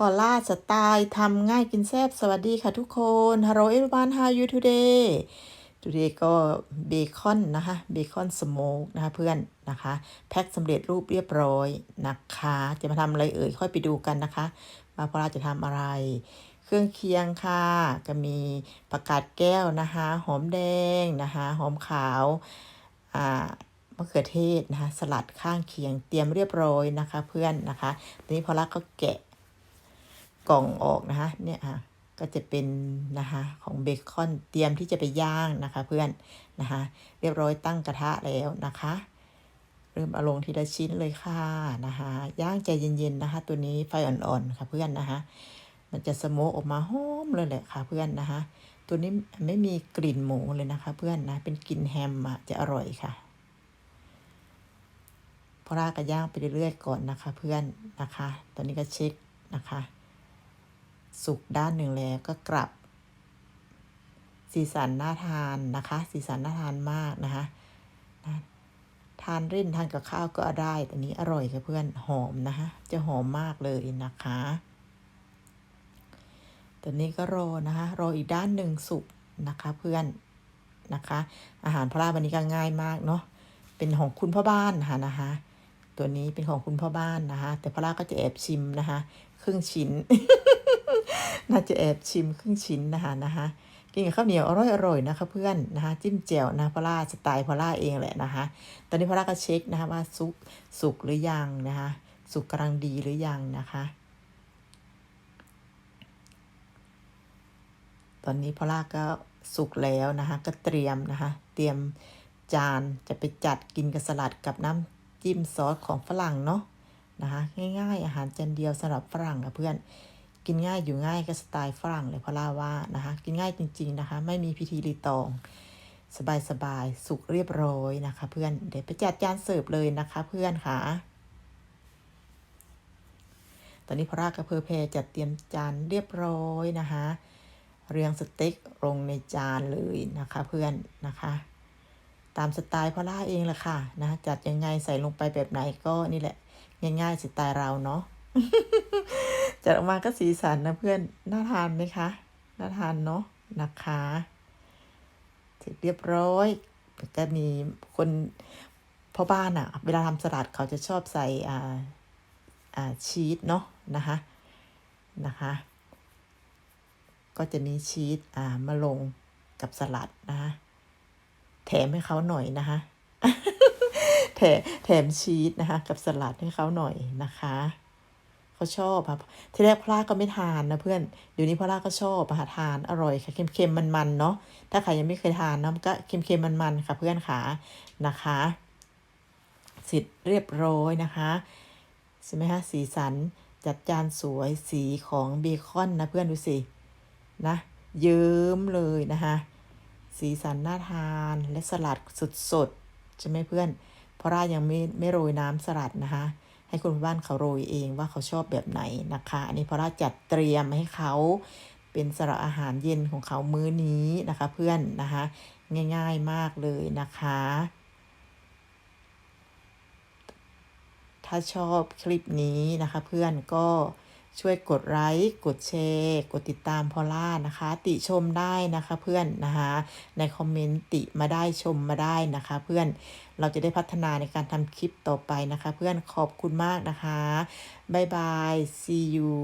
พอล่าสไตล์ทำง่ายกินแซ่บสวัสดีค่ะทุกคน Hello everyone how are you today today ก็เบคอนนะคะเบคอนสโมกนะคะเพื่อนนะคะ แพ็คสำเร็จรูปเรียบร้อยนะคะ จะมาทำอะไรเอ่ยค่อยไปดูกันนะคะว่าพอล่าจะทำอะไร เครื่องเคียงค่ะ ก็มีผักกาดแก้วนะคะหอมแดงนะคะหอมขาวอ่ามะเขือเทศนะคะสลัดข้างเคียงเตรียมเรียบร้อยนะคะ เพื่อนนะคะทีนี้พอล่าก็แกะ กล่องออกนะคะเนี่ยค่ะก็จะเป็นนะคะของเบคอนเตรียมที่จะไปย่างนะคะเพื่อนนะคะเรียบร้อยตั้งกระทะแล้วนะคะ เริ่มเอาลงทีละชิ้นเลยค่ะนะคะย่างใจเย็นๆนะคะ ตัวนี้ไฟอ่อนๆค่ะเพื่อนนะคะมันจะสโมกออกมาหอมเลยแหละค่ะเพื่อนนะคะตัวนี้ไม่มีกลิ่นหมูเลยนะคะ เพื่อนนะเป็นกลิ่นแฮมอะจะอร่อยค่ะพอรากระย่างไปเรื่อยๆก่อนนะคะ เพื่อนนะคะ ตอนนี้ก็เช็คนะคะ สุกด้านหนึ่งแล้วก็กลับ สีสันน่าทานนะคะ สีสันน่าทานมากนะคะทานเล่นทานกับข้าวก็ได้แต่นี้อร่อยค่ะเพื่อนหอมนะคะ จะหอมมากเลยนะคะตอนนี้ก็รอนะคะ รออีกด้านหนึ่งสุกนะคะเพื่อนนะคะ อาหารพระราวันนี้ก็ง่ายมากเนาะเป็นของคุณพ่อบ้านค่ะนะคะ ตัวนี้เป็นของคุณพ่อบ้านนะคะ แต่พระราก็จะแอบชิมนะคะ ครึ่งชิ้น น่าจะแอบชิมครึ่งชิ้นนะคะนะคะกินกับข้าวเหนียวอร่อยอร่อยนะคะเพื่อนนะคะจิ้มแจ่วนะพอล่าสไตล์พอล่าเองแหละนะคะตอนนี้พอล่าก็เช็คนะคะว่าสุกสุกหรือยังนะคะสุกกำลังดีหรือยังนะคะตอนนี้พอล่าก็สุกแล้วนะคะก็เตรียมนะคะเตรียมจานจะไปจัดกินกับสลัดกับน้ำจิ้มซอสของฝรั่งเนาะนะคะง่ายๆอาหารจานเดียวสำหรับฝรั่งค่ะเพื่อน กินง่ายอยู่ง่ายก็สไตล์ฝรั่งเลยพอล่าว่านะคะ กินง่ายจริง ๆนะคะ ไม่มีพิธีรีตอง สบายๆสุกเรียบร้อยนะคะ เพื่อนเดี๋ยวไปจัดจานเสิร์ฟเลยนะคะ เพื่อนค่ะ ตอนนี้พอล่ากับเพอเพจัดเตรียมจานเรียบร้อยนะคะ เรียงสเต็กลงในจานเลยนะคะ เพื่อนนะคะตามสไตล์พอล่าเองแหละค่ะนะจัดยังไงใส่ลงไปแบบไหนก็นี่แหละ ง่ายๆสไตล์เราเนาะ จัดออกมาก็สีสันนะเพื่อน น่าทานไหมคะ น่าทานเนาะนะคะเสร็จเรียบร้อยก็มีคนพ่อบ้านอะ่ะ เวลาทำสลัดเขาจะชอบใส่อ่าอ่าชีสเนาะนะคะนะคะ ก็จะมีชีสอ่ามาลงกับสลัดนะคะแถมให้เขาหน่อยนะคะแถมแถมชีสนะคะ กับสลัดให้เขาหน่อยนะคะ เขาชอบครับที่แรกพลาก็ไม่ทานนะเพื่อนเดี๋ยวนี้พลาก็ชอบอาหาทานอร่อยค่ะเค็มๆมันๆเนาะถ้าใครยังไม่เคยทานนะก็เค็มๆมันๆค่ะเพื่อนขานะคะเสร็จเรียบร้อยนะคะใช่ไหมคะสีสันจัดจานสวยสีของเบคอนนะเพื่อนดูสินะเยิ้มเลยนะคะสีสันน่าทานและสลัดสดๆใช่ไหมเพื่อน เพราะรายังไม่ไม่โรยน้ำสลัดนะคะ ให้คนบ้านเขาโรยเองว่าเขาชอบแบบไหนนะคะ อันนี้เพราะราจัดเตรียมให้เขาเป็นสระอาหารเย็นของเขามื้อนี้นะคะ เพื่อนนะคะ ง่าย ๆมากเลยนะคะ ถ้าชอบคลิปนี้นะคะ เพื่อนก็ ช่วยกดไลค์ กดแชร์ กดติดตามพอล่านะคะ ติชมได้นะคะเพื่อนนะคะในคอมเมนต์ติมาได้ชมมาได้นะคะ เพื่อนเราจะได้พัฒนาในการทำคลิปต่อไปนะคะ เพื่อนขอบคุณมากนะคะ บ๊ายบาย see you